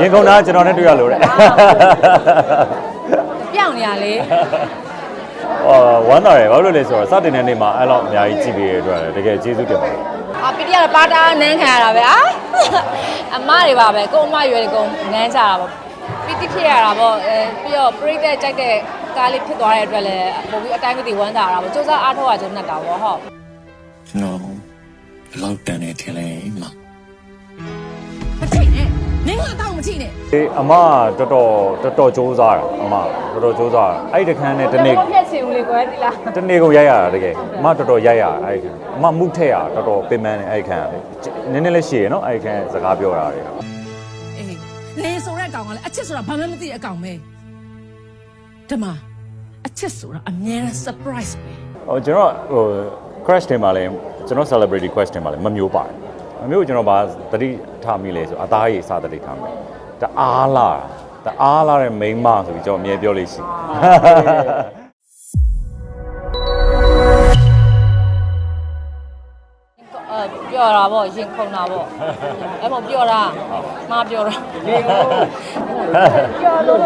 ရင်ခုန်တာကျွန်တော်နဲ့တွေ့ရလို့တဲ့ပြောင်းနေရလေဟောဝမ်းသာတယ်ဘာလို့လဲဆိုတော့စတင်တဲ့နေ့မှာအဲ့လောက်အများကြီးကြည့်ပေးရတဲ့အတွက်တကယ်ကျေးဇူးတင်ပါတယ်အာပီတီကတော့ပါတာနန်းခံရတာပဲအာအမတွေပါပဲကိုအမရွယ်ကုန်းနန်းကြတာပေါ့ပီတီဖြစ်ရတာပေါ့အဲပြီးတော့ပရိသတ်ကြိုက်တဲ့ကားလေးဖြစ်သွားတဲ့အတွက်လည်းပုံပြီးအတိုင်းမသိဝမ်းသာတာပေါ့စူးစမ်းအားထုတ်ရကြုံနဲ့တာပေါ့ဟုတ်ကျွန်တော်ဘယ်လောက်တန်နေထင်လဲမမထိနဲ့ နင်းကတော့မထိနဲ့အေးအမကတော်တော်တော်တော်စူးစားတာအမတော်တော်စူးစားတာအဲ့ဒီတခန်းနဲ့တနေ့ဖြတ်ချင်ဦးလေကွယ်ဒီလားတနေ့ကုန်ရိုက်ရတာတကယ်အမတော်တော်ရိုက်ရတာအဲ့ဒီခန်းအမမှုထက်ရတာတော်တော်ပင်ပန်းတယ်အဲ့ဒီခန်းကလေနည်းနည်းလေးရှည်ရနော်အဲ့ဒီခန်းစကားပြောတာတွေအေးလေဆိုတဲ့အကောင်ကလည်းအချစ်ဆိုတာဘာမှမသိတဲ့အကောင်ပဲဓမ္မအချစ်ဆိုတာအများနဲ့ surprise ပဲဟိုကျွန်တော်ဟို crash တင်ပါလဲကျွန်တော် celebrity crash တင်ပါလဲမမျိုးပါတယ် မမျိုးကျွန်တော်ဗာတတိထားမိလဲဆိုအသားရည်စတတိထားမိတအားလာတအားလာတဲ့မိန်းမဆိုပြီးကျွန်တော်အမြဲပြောလို့ရှိတယ်အဲပြောတာပေါ့ရင်ခုန်တာပေါ့အဲ့မို့ပြောတာမပြောတာ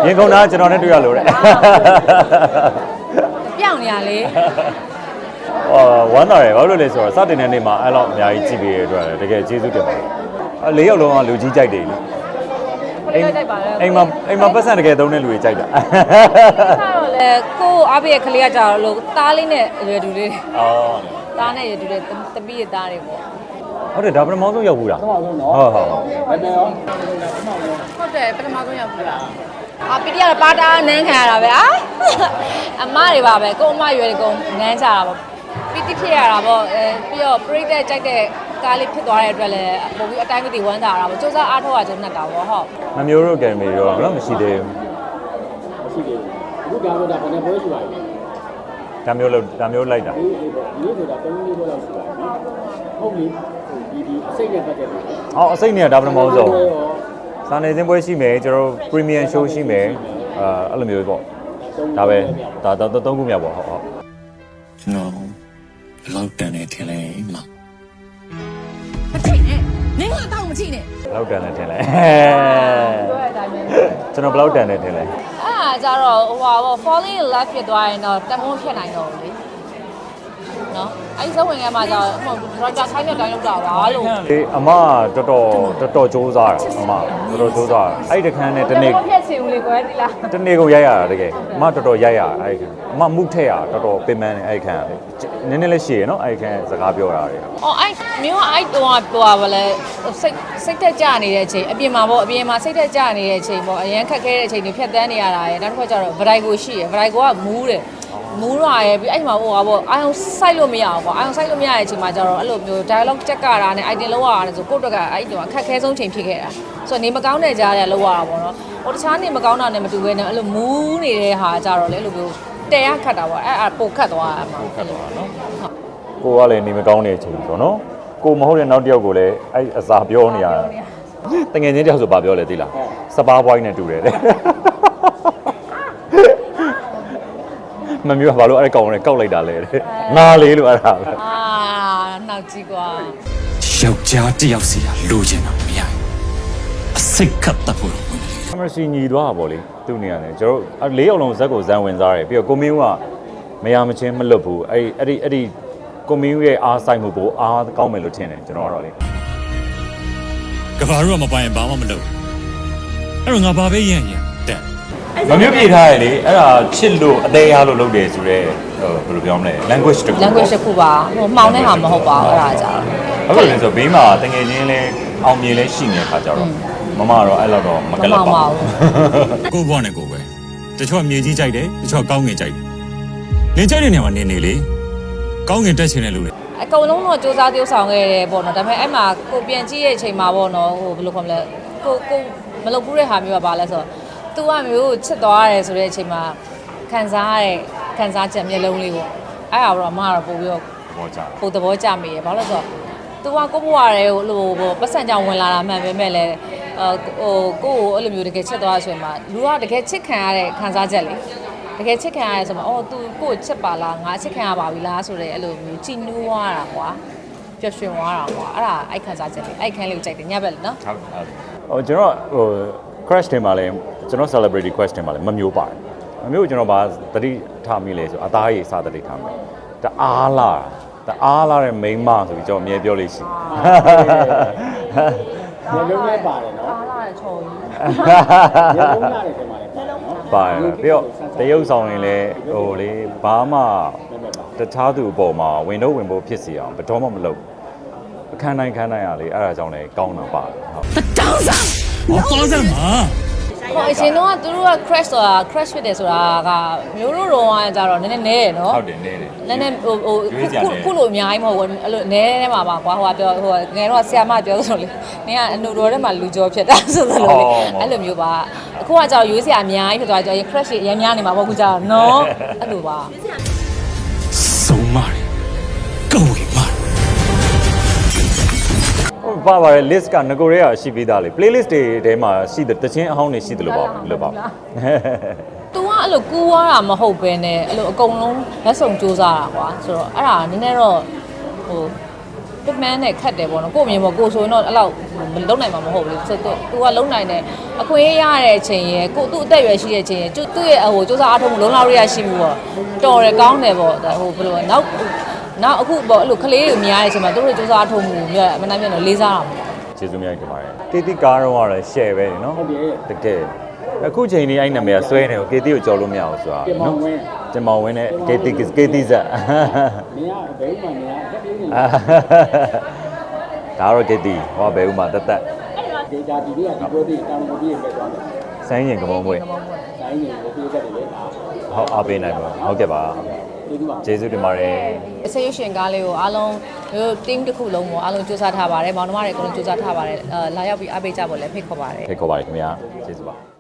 ရင်ခုန်တာကျွန်တော်နဲ့တွေ့ရလို့တဲ့ပြောင်းနေရလေ ဟောဝမ်းသာတယ်ဘာလို့လဲဆိုတော့စတင်တဲ့နေ့မှာအဲ့လောက်အများကြီးကြည့်ပေးရတဲ့အတွက်တကယ်ကျေးဇူးတင်ပါတယ်အလေးယောက်လုံးကလူကြီးကြိုက်တယ်လေအိမ်တိုက်ပါလေအိမ်မှာအိမ်မှာပတ်စံတကယ်သုံးတဲ့လူတွေကြိုက်တာကတော့လေကိုအားပေးရဲ့ကလေးကကြာတော့လို့သားလေးနဲ့ရွယ်တူလေးအော်သားနဲ့ရွယ်တူလေးတပည့်ရသားတွေပေါ့ဟုတ်တယ်ဒါပထမဆုံးရောက်ဘူးလားပထမဆုံးနော်ဟုတ်ဟုတ်ဟုတ်တယ်ပထမဆုံးရောက်ပြီလားအာပီတီကတော့ပါတာနန်းခံရတာပဲအာအမတွေပါပဲကိုအမရွယ်ကုန်းနန်းကြတာပေါ့ ပီတီဖြစ်ရတာပေါ့အဲပြီးတော့ပရိသတ်ကြိုက်တဲ့ကားလေးဖြစ်သွားတဲ့အတွက်လည်းပုံပြီးအတိုင်းမသိဝမ်းသာတာပေါ့စူးစမ်းအားထုတ်ရကြုံနဲ့တာပေါ့ဟုတ်မမျိုးတို့ကယ်မီရောဘယ်တော့မရှိသေးဘူးရှိတယ်အခုဒါတော့ဒါဘယ်နဲ့ပွဲရှိပါလဲဒါမျိုးလို့ဒါမျိုးလိုက်တာဒီဒီဆိုတာ၃လေးပွဲလောက်ရှိပါပြီဟုတ်လေဒီဒီအစိတ်နဲ့ပတ်သက်တယ်ဟောအစိတ်နဲ့ဒါပထမဆုံးစာနေစင်းပွဲရှိမယ်ကျွန်တော်တို့ premium show ရှိမယ်အာအဲ့လိုမျိုးပေါ့ဒါပဲဒါတော့သုံးခုမြောက်ပေါ့ဟုတ်ဟုတ်ကျွန်တော်ဘယ် လောက်တန်နေထင်လဲမမထိနဲ့နင်းကတော့မထိနဲ့ဘယ်လောက်တန်လဲထင်လဲကျွန်တော်ဘယ်လောက်တန်လဲထင်လဲ အဲ့ဒါကြတော့ဟိုပါပေါ့ falling in love ဖြစ်သွားရင်တော့တမုန်းဖြစ်နိုင်တော့ဘူးလေ နော်အဲ့ဒီဇဝင်ကမှကျတော့ဟို Roger ခိုင်းတဲ့တိုင်းလောက်တာပါလို့အေးအမကတော်တော်တော်တော်စူးစားတာအမတော်တော်စူးစားတာအဲ့ဒီတခန်းနဲ့တနေ့ဖြတ်ချင်ဦးလေကွယ်ဒီလားတနေ့ကုန်ရိုက်ရတာတကယ်အမတော်တော်ရိုက်ရတာအဲ့ဒီခန်းအမမှုထက်ရတာတော်တော်ပင်ပန်းတယ်အဲ့ဒီခန်းကလေနည်းနည်းလေးရှည်ရနော်အဲ့ဒီခန်းစကားပြောတာတွေအော်အဲ့မျိုးကအဲ့တော့ဟိုပါဗလဲစိတ်စိတ်သက်ကြနေတဲ့အချိန်အပြင်မှာပေါ့အပြင်မှာစိတ်သက်ကြနေတဲ့အချိန်ပေါ့အရန်ခက်ခဲတဲ့အချိန်တွေဖြတ်တန်းနေရတာရယ်နောက်တစ်ခါကျတော့ဗရိုက်ကိုရှိရယ်ဗရိုက်ကိုကမူးတယ် မူးရရဲ့ပြီးအဲ့မှာဟိုပါပေါ့အာယုံစိုက်လို့မရဘူးပေါ့အာယုံစိုက်လို့မရတဲ့အချိန်မှာကျတော့အဲ့လိုမျိုး dialogue ချက်ကတာနဲ့ item လောက်ရတာဆိုကိုယ့်အတွက်ကအဲ့ဒီတော့အခက်ခဲဆုံးချိန်ဖြစ်ခဲ့တာဆိုတော့နေမကောင်းတဲ့ကြားရလောက်ရတာပေါ့နော်ဟိုတခြားနေမကောင်းတာနဲ့မတူဘဲနဲ့အဲ့လိုမူးနေတဲ့ဟာကျတော့လေအဲ့လိုမျိုးတဲရခတ်တာပေါ့အဲ့အဲ့ပိုခတ်သွားတာမှာပိုခတ်သွားနော်ဟုတ်ကိုကလည်းနေမကောင်းတဲ့အချိန်ပေါ့နော်ကိုမဟုတ်တဲ့နောက်တစ်ယောက်ကိုလည်းအဲ့အစာပြောနေရတာတငယ်ချင်းတယောက်ဆိုဘာပြောလဲသိလားစပါးပွိုင်းနဲ့တူတယ်တဲ့ မမျိုးကဘာလို့အဲ့ကောင်နဲ့ကောက်လိုက်တာလဲတဲ့ငါလေးလို့အဲ့ဒါပဲအာနောက်ကြည့်ကွာယောက်ျားတစ်ယောက်စီကလိုချင်တာမရဘူးအစိတ်ခတ်တတ်ဖို့တော့ဝင်တယ်ကမစီညီသွားတာပေါ့လေသူ့နေရာနဲ့ကျွန်တော်တို့လေးယောက်လုံးဇက်ကိုဇန်ဝင်စားတယ်ပြီးတော့ကိုမင်းကမရမချင်းမလွတ်ဘူးအဲ့အဲ့ဒီအဲ့ဒီကိုမင်းရဲ့အားဆိုင်မှုကိုအားကောင်းမယ်လို့ထင်တယ်ကျွန်တော်ကတော့လေကဘာတို့ကမပိုင်ရင်ဘာမှမလုပ်အဲ့တော့ငါဘာပဲရရင်တက် မမျိုးပြေထားရလေအဲ့ဒါချစ်လို့အသေးရလို့လုပ်တယ်ဆိုတော့ဟိုဘယ်လိုပြောမလဲ language တခု language တစ်ခုပါဟိုမှောင်တဲ့ဟာမဟုတ်ပါဘူးအဲ့ဒါကြတော့ဟုတ်တယ်ဆိုဘေးမှာတငယ်ချင်းလဲအောင်မြင်လဲရှိနေတဲ့ခါကြတော့မမကတော့အဲ့လောက်တော့မကလပ်ပါဘူးကိုဘွားနဲ့ကိုပဲတချို့ကမြေကြီးကြိုက်တယ်တချို့ကကောင်းငင်ကြိုက်တယ်နင်ကြိုက်တဲ့နေရာမှာနေနေလေကောင်းငင်တက်ချင်တဲ့လူတွေအကုန်လုံးတော့စူးစမ်း tiêu ဆောင်ခဲ့တယ်ပေါ့နော်ဒါပေမဲ့အဲ့မှာကိုပြန်ကြည့်ရဲ့အချိန်မှာပေါ့နော်ဟိုဘယ်လိုခေါ်မလဲကိုကိုမလုပ်ဘူးတဲ့ဟာမျိုးကဘာလဲဆိုတော့ သူကမျိုးချစ်သွားရတယ်ဆိုတဲ့အချိန်မှာခံစားရတဲ့ခံစားချက်မျက်လုံးလေးပေါ့အဲ့ဒါတော့အမကတော့ပို့ပြီးတော့သဘောကျတယ်ပို့သဘောကျမိတယ်ဘာလို့လဲဆိုတော့သူကကိုဘွားရဲဟိုလိုပေါ့ပတ်စံကြောင်ဝင်လာတာမှန်ပဲမဲ့လဲဟိုကိုကိုအဲ့လိုမျိုးတကယ်ချစ်သွားဆိုရင်မှလူကတကယ်ချစ်ခံရတဲ့ခံစားချက်လေတကယ်ချစ်ခံရတယ်ဆိုမှအော် तू ကိုချစ်ပါလားငါချစ်ခံရပါပြီလားဆိုတဲ့အဲ့လိုမျိုးချိန်နှိုးရတာကွာပျော်ရွှင်သွားတာကွာအဲ့ဒါအိုက်ခံစားချက်လေအိုက်ခံလေးကိုကြိုက်တယ်ညဘက်လေနော်ဟုတ်ဟုတ်ဟိုကျွန်တော်ဟို crash တင်မှာလဲကျွန်တော် celebrity crash တင်မှာလဲမမျိုးပါတယ်မမျိုးကျွန်တော်ဗာတတိထားမိလဲဆိုအသားကြီးအစားတတိထားမိတအားလာတအားလာတဲ့ main မဆိုပြီးကျွန်တော်အမြဲပြောလို့ရှိတယ်ညလုံးလည်းပါတယ်နော်အားလာတဲ့ချော်ကြီးညလုံးလာတယ်ဒီမှာလည်းပါတယ်နော်ပါတယ်ပြီးတော့တရုပ်ဆောင်ရင်လည်းဟိုလေဘာမှမမပါတခြားသူအပေါ်မှာဝင်တော့ဝင်ဖို့ဖြစ်စီအောင်ဘယ်တော့မှမလုပ်အခန်းတိုင်းခန်းတိုင်းရလေအဲ့ဒါကြောင့်လည်းကောင်းတာပါတယ်ဟုတ်တောင်းစား ဟောပါစမ်းပါဟိုအရှင်တော့ကသူတို့က crash ဆိုတာ crash ဖြစ်တယ်ဆိုတာကမျိုးတို့တော့ကကြတော့နည်းနည်းနဲရယ်နော်ဟုတ်တယ်နေတယ် နည်းနည်းဟိုဟိုရွေးစရာခုနည်းခုလိုအများကြီးမဟုတ်ဘူးအဲ့လိုနဲနဲမှာပါကွာဟိုကပြောဟိုကငယ်တော့ဆရာမပြောဆိုလေနင်ကအနုတော်ထဲမှာလူကြောဖြစ်တာဆိုသလိုလေအဲ့လိုမျိုးပါအခုကကြတော့ရွေးစရာအများကြီးဖြစ်သွားကြရင် crash ရအများနေမှာပေါ့ခုကြတော့နော်အဲ့လိုပါ ဆုံးမတယ် ပါပါတယ် list ကငကိုရဲကရှိပြီးသားလေ playlist တွေထဲမှာရှိတဲ့တခြင်းအဟောင်းတွေရှိတယ်လို့ပေါ့လို့ပေါ့ तू ကအဲ့လိုကူးွားတာမဟုတ်ပဲနဲ့အဲ့လိုအကုန်လုံးလက်ဆောင်စူးစမ်းတာကွာဆိုတော့အဲ့ဒါနည်းနည်းတော့ဟိုတမန်နဲ့ခတ်တယ်ပေါ့နော်ကို့မြင်ပေါ့ကိုဆိုရင်တော့အဲ့လောက်မလုံနိုင်မှာမဟုတ်ဘူးလေဆိုတော့ तू ကလုံနိုင်တယ်အခွင့်အရေးရတဲ့အချိန်ရယ်ကိုသူ့အသက်အရွယ်ရှိတဲ့အချိန်ရယ်သူ့ရဲ့ဟိုစူးစမ်းအားထုတ်မှုလုံလောက်ရရှိမှုပေါ့တော်တယ်ကောင်းတယ်ပေါ့ဟိုဘယ်လိုလဲနောက် နောက်အခုပေါ့အဲ့လိုခလေးတွေမြင်ရတဲ့အချိန်မှာတို့တွေစူးစမ်းထုံမှုမြတ်အမှန်တမ်းပြန်တော့လေးစားတာပေါ့ကျေးဇူးများကြီးတင်ပါတယ်တိတိကားတော့ကတော့ share ပဲနော်ဟုတ်ပြီတကယ်အခုချိန်လေးအဲ့နာမည်ကဆွဲနေကိုကေတီကိုကြော်လို့မရဘူးဆိုတာနော်တင်မောင်ဝင်းနဲ့ကေတီကေတီဇာမင်းကဘယ်ဥမှမင်းကတက်ပြင်းနေတာဒါတော့ကေတီဟောဘယ်ဥမှတက်တက်ဒေတာဒီလေးကဒီလိုသေးတာမပြီးရင်ပဲသွားမယ်ဆိုင်းရင်ကမုံမွေးဆိုင်းရင်ကိုပြေးတတ်တယ်လေဟုတ်အပေးနိုင်ပါဟုတ်ကဲ့ပါ ဒီမှာကျေးဇူးတင်ပါတယ်အစိရုပ်ရှင်ကားလေးကိုအားလုံးတို့ team တစ်ခုလုံးကိုအားလုံးစူးစမ်းထားပါတယ်မောင်နှမတွေအကုန်လုံးစူးစမ်းထားပါတယ်အဲလာရောက်ပြီးအားပေးကြဖို့လည်းဖိတ်ခေါ်ပါတယ်ဖိတ်ခေါ်ပါတယ်ခင်ဗျာကျေးဇူးပါ